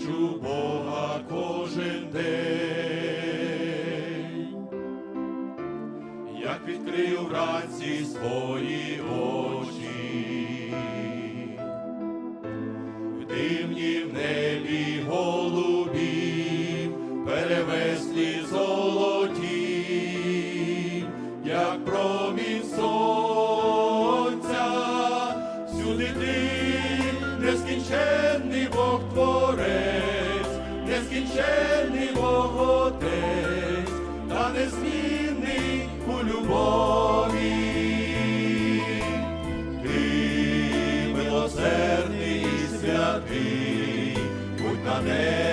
бачу Бога кожен день, як відкрию вранці свої очі, нескінченний Бог Отець, та незмінний у любові. Ти милосердний і святий, будь на небі,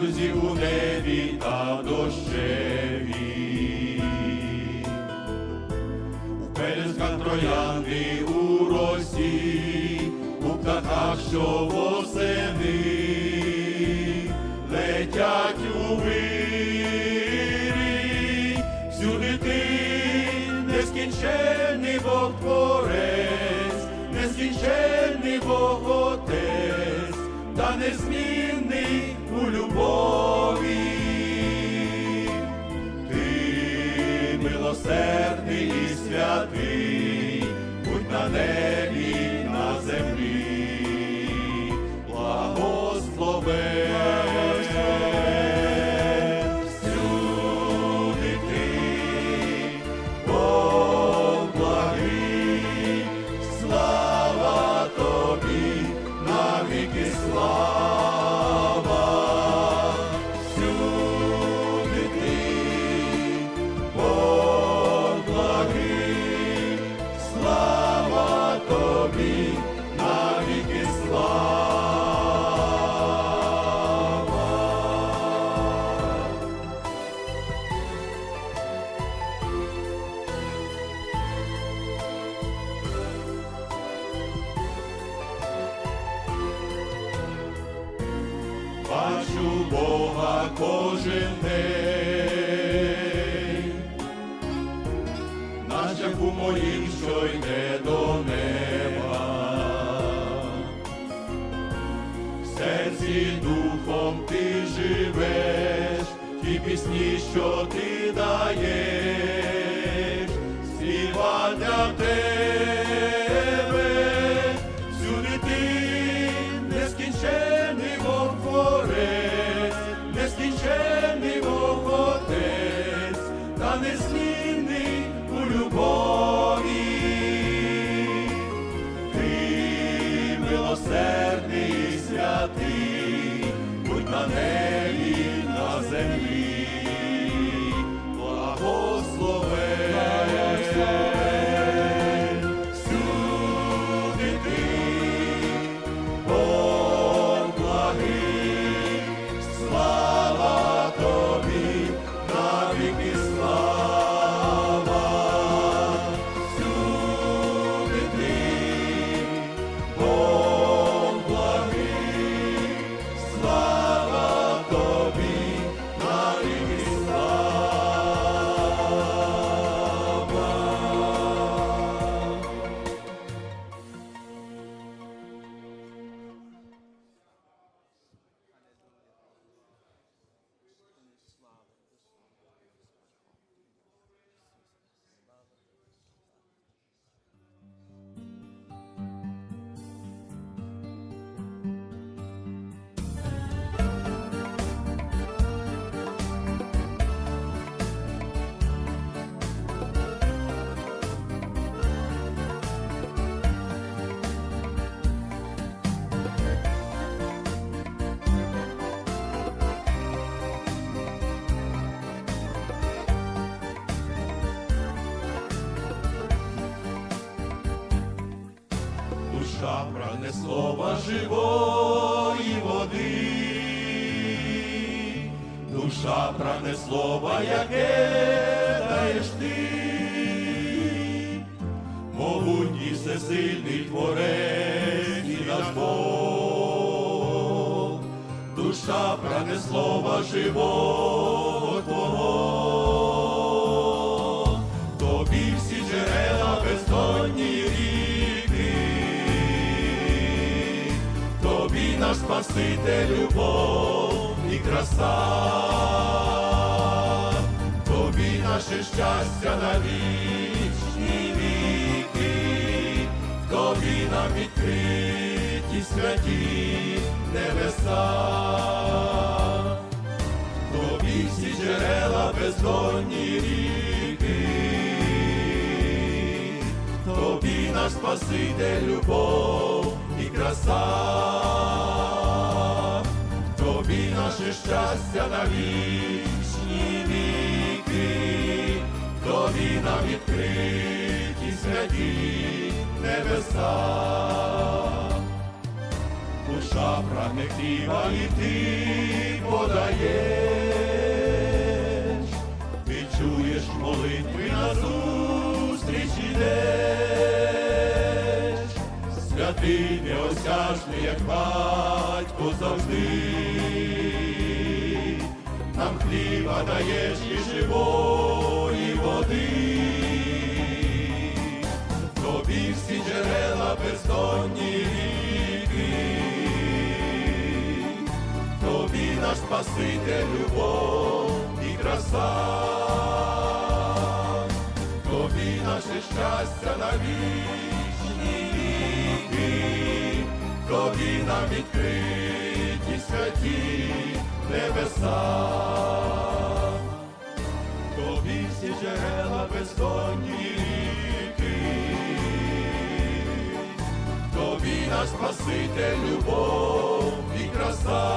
в у небі та дощеві, у пелюсках троянди у росі, у птахах, що восени летять у вирі, всюди ти нескінченний Бог Творець, нескінченний Бог Отець, та незмінний любові. Ти милосердний і святий, будь на небі, на землі, Бога кожен день, на шляху моїм, що йде до неба. В серці духом ти живеш, ті пісні, що ти даєш, співа для тебе, на душа слова живої води, душа прагне слова, яке даєш ти, могутній всесильний творець і наш Бог, душа прагне слова живого наш Спаситель, любов і краса, тобі наше щастя на вічні віки, тобі нам відкриті святі небеса, тобі всі джерела бездонні ріки, тобі наш Спаситель, любов краса, тобі наше щастя на вічні віки, тобі нам відкриті святі небеса. Душа прагне хліба і ти подаєш, ти чуєш молитви на зустріч ідеш, святий неосяжний, як батько завжди, нам хліба даєш і живої води, тобі всі джерела бездонні ріки, тобі наш Спаситель, любов і краса, тобі наше щастя на вічні віки, тобі нам відкриті святі небеса. Тобі всі джерела бездонні ріки, тобі наш Спаситель, любов і краса,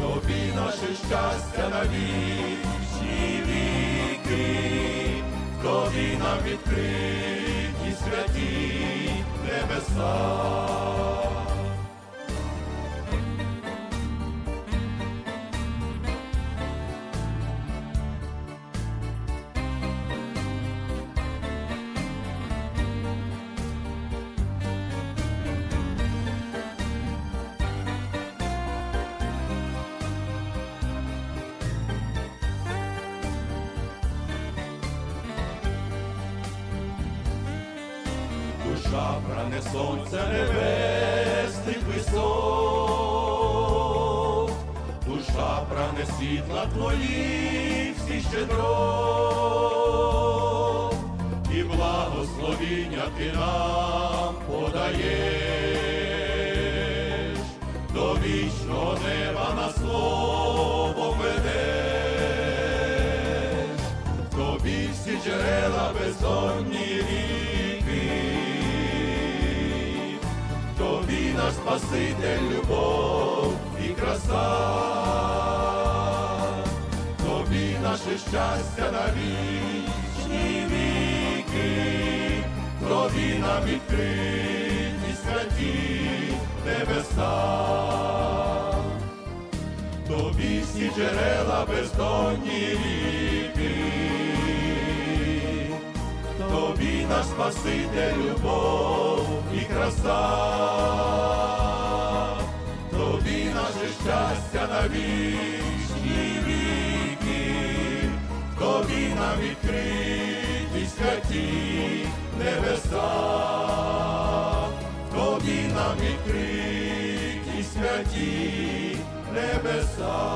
тобі наше щастя на вічні віки, тобі нам відкриті святі небеса. Пране сонця небесних висот, душа пране світла твої всі щедро, і благословіння ти нам подаєш, до вічного неба на слово ведеш, тобі всі джерела бездонні Спаситель, любов і краса, тобі наше щастя на вічні віки, тобі нам відкриті святі небеса. Тобі всі джерела бездонні ріки, тобі наш Спаситель, любов і краса, щастя на вічні віки, тобі нам відкриті святі небеса, тобі нам відкриті святі небеса.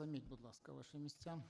Займіть, будь ласка, ваші місця.